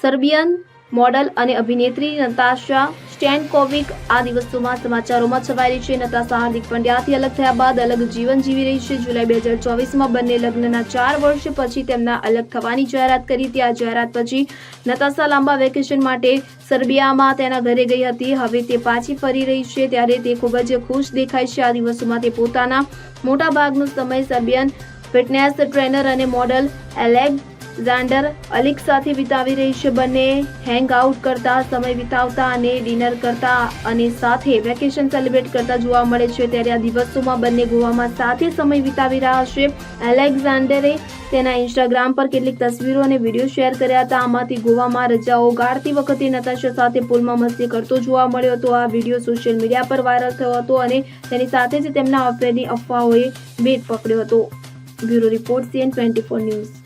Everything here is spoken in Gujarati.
સર્બિયન મોડલ અને અભિનેત્રી નતાશા સ્ટેનકોવિક આ દિવસોમાં સમાચારોમાં છવાઈ રહી છે. નતાશા હાર્દિક પંડ્યાથી અલગ થયા બાદ અલગ જીવન જીવી રહી છે. જુલાઈ બે હજાર ચોવીસમાં બંને લગ્નના ચાર વર્ષ પછી તેમના અલગ થવાની જાહેરાત કરી હતી. આ જાહેરાત પછી નતાશા લાંબા વેકેશન માટે સર્બિયામાં તેના ઘરે ગઈ હતી. હવે તે પાછી ફરી રહી છે. ત્યારે તે ખૂબ જ ખુશ દેખાય છે. આ દિવસોમાં તે પોતાના મોટા ભાગનો સમય સર્બિયન ફિટનેસ ટ્રેનર અને મોડલ એલેક્ઝાન્ડર અલિક સાથે વિતાવી રહી છે બંને. હેંગ આઉટ કરતા, સમય વિતાવતા અને ડિનર કરતા અને સાથે વેકેશન સેલિબ્રેટ કરતા જોવા મળે છે. ત્યારે આ દિવસોમાં બંને ગોવામાં સાથે સમય વિતાવી રહ્યા છે. એલેક્ઝાન્ડરે તેના ઇન્સ્ટાગ્રામ પર કેટલીક તસવીરો અને વીડિયો શેર કર્યા હતા. આમાંથી ગોવામાં રજાઓ ગાળતી વખતે નતાશા સાથે પુલમાં મસ્તી કરતો જોવા મળ્યો હતો. આ વીડિયો સોશિયલ મીડિયા પર વાયરલ થયો હતો અને તેની સાથે જ તેમના અફેરની અફવાઓએ બેટ પકડ્યો હતો. Bureau report CN twenty four news.